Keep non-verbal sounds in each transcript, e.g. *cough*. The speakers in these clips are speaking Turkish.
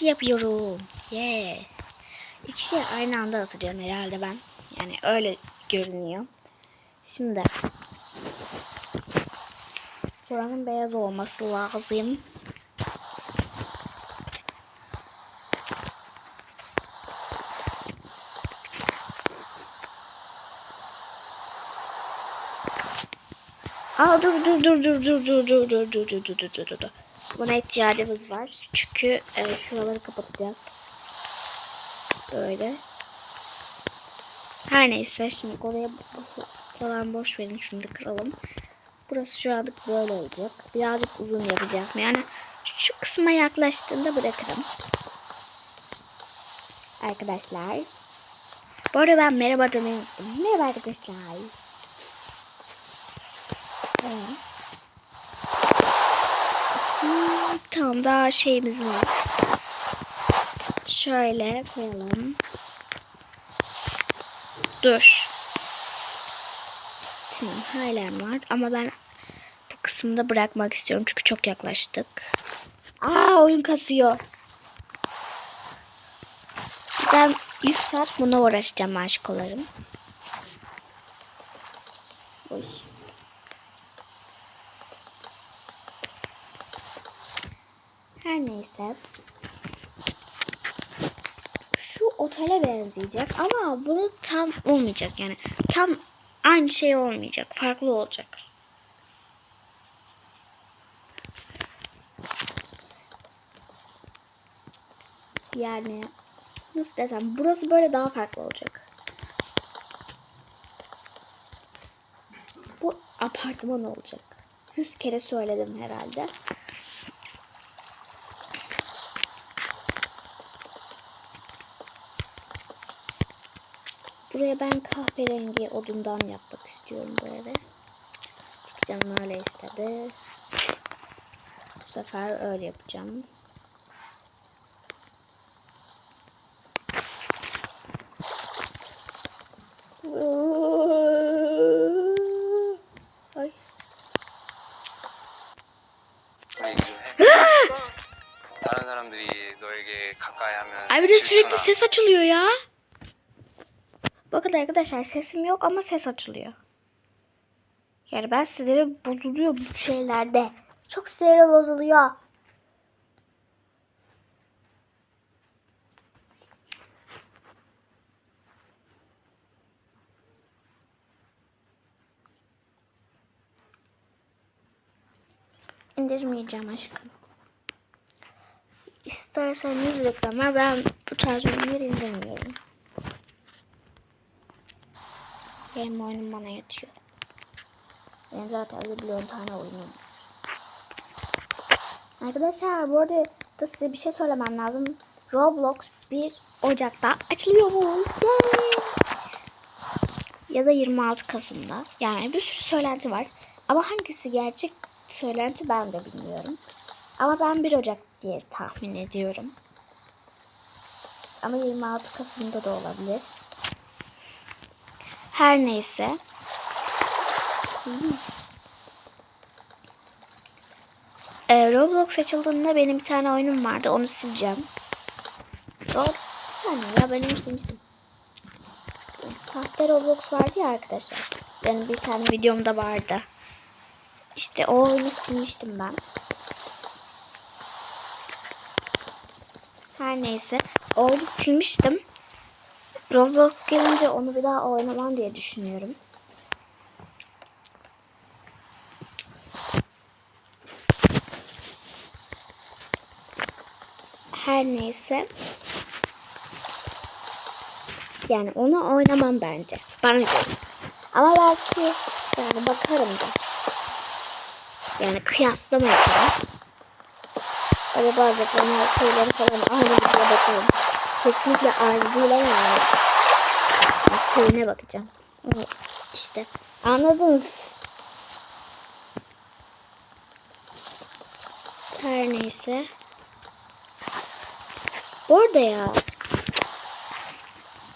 Yapıyorum. Yeah. İki şey aynı anda atacağım herhalde ben. Yani öyle görünüyor. Şimdi buranın beyaz olması lazım. Aa dur dur dur dur dur dur dur dur dur dur dur dur dur. Buna ihtiyacımız var. Çünkü e, şuraları kapatacağız. Böyle. Her neyse şimdi oraya falan boş verin şunu da kıralım. Burası şu anlık böyle olacak. Birazcık uzun yapacağım. Yani şu kısma yaklaştığında bırakırım. Arkadaşlar. Bu arada ben merhaba demeyi unuttum. Merhaba arkadaşlar. Tamam. Tamam daha şeyimiz var. Şöyle koyalım. Dur. Tamam halen var ama ben bu kısımda bırakmak istiyorum çünkü çok yaklaştık. Aa oyun kasıyor. Ben 100 saat buna uğraşacağım aşkolarım. Oy. Her neyse. Şu otele benzeyecek ama bunu tam olmayacak yani. Tam aynı şey olmayacak. Farklı olacak. Yani nasıl desem burası böyle daha farklı olacak. Bu apartman olacak. Yüz kere söyledim herhalde. Ben kahverengi odundan yapmak istiyorum bu eve. Çünkü canım öyle istedi. Bu sefer öyle yapacağım. Ay. Abi bir de sürekli ses açılıyor ya. Bakın arkadaşlar sesim yok ama ses açılıyor. Yani ben sinirim bozuluyor bu şeylerde. Çok sinirim bozuluyor. İndirmeyeceğim aşkım. İstersen 100 reklam ver. Ben bu tarz ürünleri indirmiyorum. Benim oyunum bana yatıyor. Ben zaten 1 milyon tane oyunum var. Arkadaşlar bu arada da size bir şey söylemem lazım. Roblox 1 Ocak'ta açılıyor bu. Yay! Ya da 26 Kasım'da. Yani bir sürü söylenti var. Ama hangisi gerçek söylenti ben de bilmiyorum. Ama ben 1 Ocak diye tahmin ediyorum. Ama 26 Kasım'da da olabilir. Her neyse. Ee, Roblox açıldığında benim bir tane oyunum vardı. Onu sileceğim. Bir saniye ya ben onu silmiştim. Sahte Roblox vardı ya arkadaşlar. Benim bir tane videomda vardı. İşte o oyunu silmiştim ben. Her neyse. O oyunu silmiştim. Roblox gelince onu bir daha oynamam diye düşünüyorum. Her neyse. Yani onu oynamam bence. Bana göre. Ama belki yani bakarım da. Yani kıyaslama yaparım. Öyle bazı şeyleri falan aynı videoya bakarım. Kesinlikle ama yani. şeyine bakacağım. İşte anladınız. Her neyse. Bu arada ya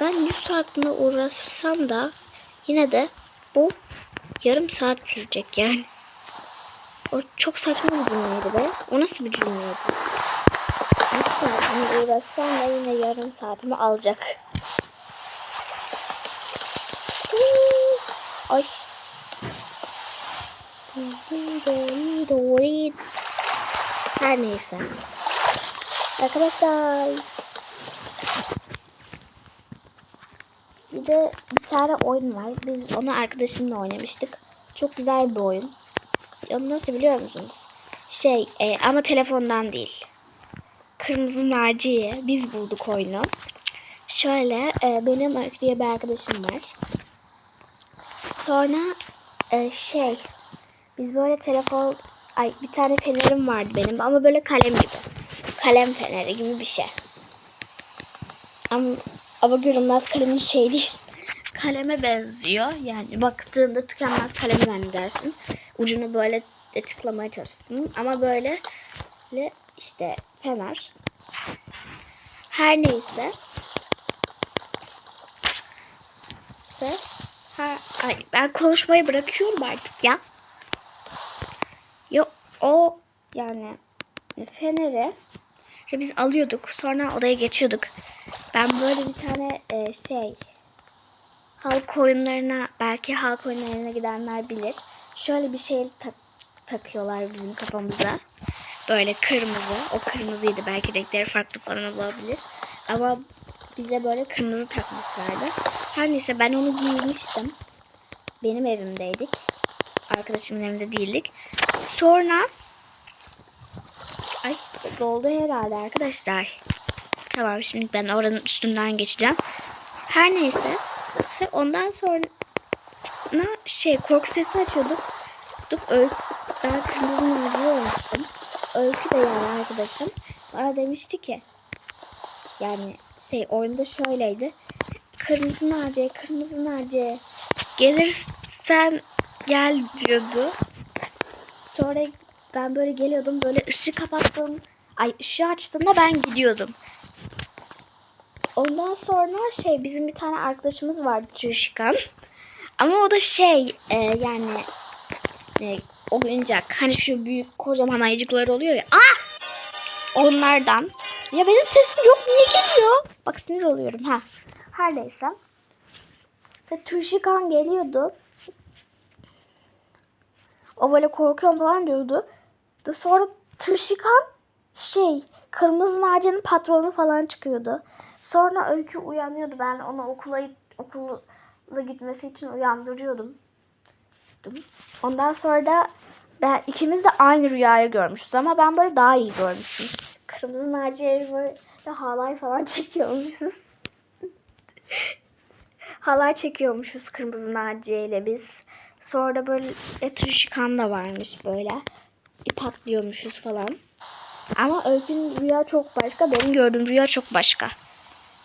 ben 100 saatine uğraşsam da yine de bu yarım saat sürecek yani. O çok saçma bir cümleydi be. O nasıl bir cümleydi? 100 saatimi uğraşsam da yine yarım saatimi alacak. Ay. Her neyse. Arkadaşlar. Bir de bir tane oyun var. Biz onu arkadaşımla oynamıştık. Çok güzel bir oyun. Onu nasıl biliyor musunuz? Şey e, ama telefondan değil. Kırmızı Naciye. Biz bulduk oyunu. Şöyle e, benim Öykü diye bir arkadaşım var. Sonra e, şey biz böyle telefon ay bir tane fenerim vardı benim ama böyle kalem gibi. Kalem feneri gibi bir şey. Ama, ama görünmez kalemin şey değil. *laughs* Kaleme benziyor. Yani baktığında tükenmez kalemi zannedersin. Ucunu böyle tıklamaya çalışsın. Ama böyle böyle işte fener. Her neyse. Ha, ay, ben konuşmayı bırakıyorum artık ya. Yok o yani feneri biz alıyorduk. Sonra odaya geçiyorduk. Ben böyle bir tane e, şey halk oyunlarına belki halk oyunlarına gidenler bilir. Şöyle bir şey tak- takıyorlar bizim kafamıza. Böyle kırmızı. O kırmızıydı. Belki renkleri farklı falan olabilir. Ama bize böyle kırmızı takmışlardı. Her neyse ben onu giymiştim. Benim evimdeydik. Arkadaşımın evinde değildik. Sonra Ay doldu herhalde arkadaşlar. Tamam şimdi ben oranın üstünden geçeceğim. Her neyse. Ondan sonra şey korku sesi açıyorduk. Duk ben kırmızı. Öykü de yani arkadaşım. Bana demişti ki yani şey oyunda şöyleydi. Kırmızı merceği, kırmızı merceği. Gelirsen gel diyordu. Sonra ben böyle geliyordum böyle ışığı kapattım. Ay ışığı açtığında ben gidiyordum. Ondan sonra şey bizim bir tane arkadaşımız vardı Çüşkan. Ama o da şey e, yani e, oyuncak. Hani şu büyük kocaman ayıcıklar oluyor ya. Ah! Onlardan. Ya benim sesim yok niye geliyor? Bak sinir oluyorum ha. Her neyse. İşte Tuşikan geliyordu. O böyle korkuyorum falan diyordu. Da sonra Tuşikan şey kırmızı Naciye'nin patronu falan çıkıyordu. Sonra Öykü uyanıyordu. Ben onu okula okula gitmesi için uyandırıyordum. Ondan sonra da ben ikimiz de aynı rüyayı görmüşüz ama ben böyle daha iyi görmüştüm. Kırmızı Naciye'yi böyle halay falan *laughs* çekiyormuşuz. halay çekiyormuşuz Kırmızı ile biz. Sonra da böyle Etrişkan da varmış böyle. İp atlıyormuşuz falan. Ama Öykü'nün rüya çok başka. Benim gördüğüm rüya çok başka.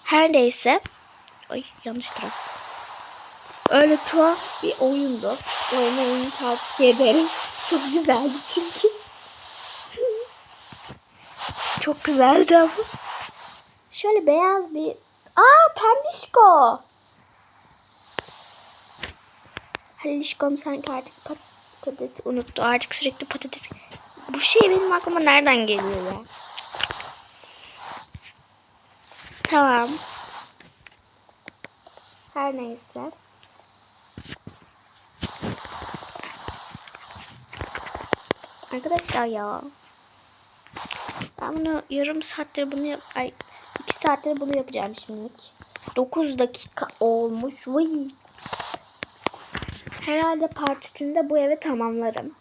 Her neyse. Ay yanlış taraf. Öyle tuhaf bir oyundu. Oyunu oyunu tavsiye ederim. Çok güzeldi çünkü. *laughs* çok güzeldi ama. Şöyle beyaz bir... Aa Pendişko. Halilişkom sanki artık patatesi unuttu. Artık sürekli patates. Bu şey benim aklıma nereden geliyor ya? Tamam. Her neyse. Arkadaşlar ya. Ben bunu yarım saattir bunu yap ay iki saattir bunu yapacağım şimdilik. 9 dakika olmuş. Vay. Herhalde part 3'ünde bu evi tamamlarım.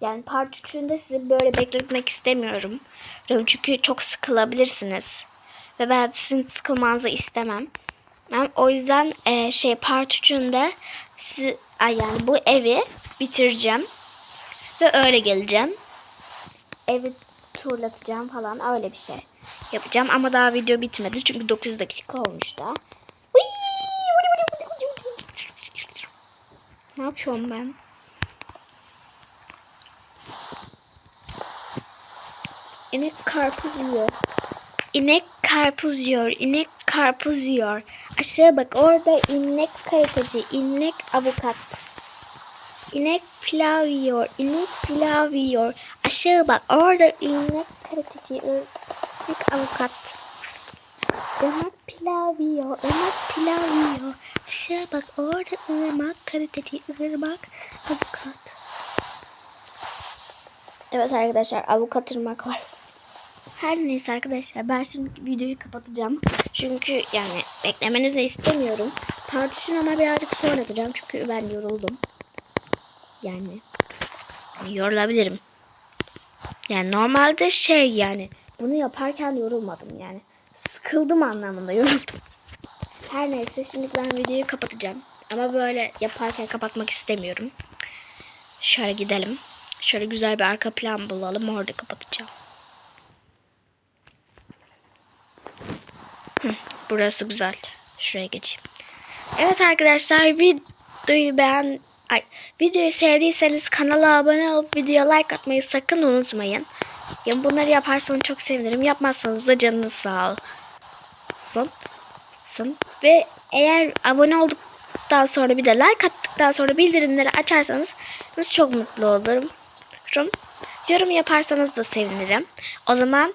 Yani part 3'ünde sizi böyle bekletmek istemiyorum. Çünkü çok sıkılabilirsiniz. Ve ben sizin sıkılmanızı istemem. Ben o yüzden e, şey part 3'ünde sizi, ay yani bu evi bitireceğim. Ve öyle geleceğim. Evi turlatacağım falan öyle bir şey yapacağım. Ama daha video bitmedi. Çünkü 9 dakika olmuş da. Ne yapıyorum ben? İnek karpuz yiyor. İnek karpuz yiyor. İnek karpuz yiyor. Aşağı bak orada inek karatacı, inek avukat. İnek pilav yiyor. İnek pilav yiyor. Aşağı bak orada inek karatacı. Teknik avukat. Irmak pilav yiyor, ırmak pilav yiyor. Aşağı bak orada ırmak, karateci ırmak, avukat. Evet arkadaşlar avukat ırmak var. Her neyse arkadaşlar ben şimdi videoyu kapatacağım. Çünkü yani beklemenizi istemiyorum. Tartışın ama birazcık sonra edeceğim çünkü ben yoruldum. Yani yorulabilirim. Yani normalde şey yani bunu yaparken yorulmadım yani. Sıkıldım anlamında yoruldum. Her neyse şimdi ben videoyu kapatacağım. Ama böyle yaparken kapatmak istemiyorum. Şöyle gidelim. Şöyle güzel bir arka plan bulalım. Orada kapatacağım. Burası güzel. Şuraya geçeyim. Evet arkadaşlar videoyu beğen Ay, videoyu sevdiyseniz kanala abone olup videoya like atmayı sakın unutmayın. Yani bunları yaparsanız çok sevinirim. Yapmazsanız da canınız sağ olsun. Ve eğer abone olduktan sonra bir de like attıktan sonra bildirimleri açarsanız çok mutlu olurum. Yorum yaparsanız da sevinirim. O zaman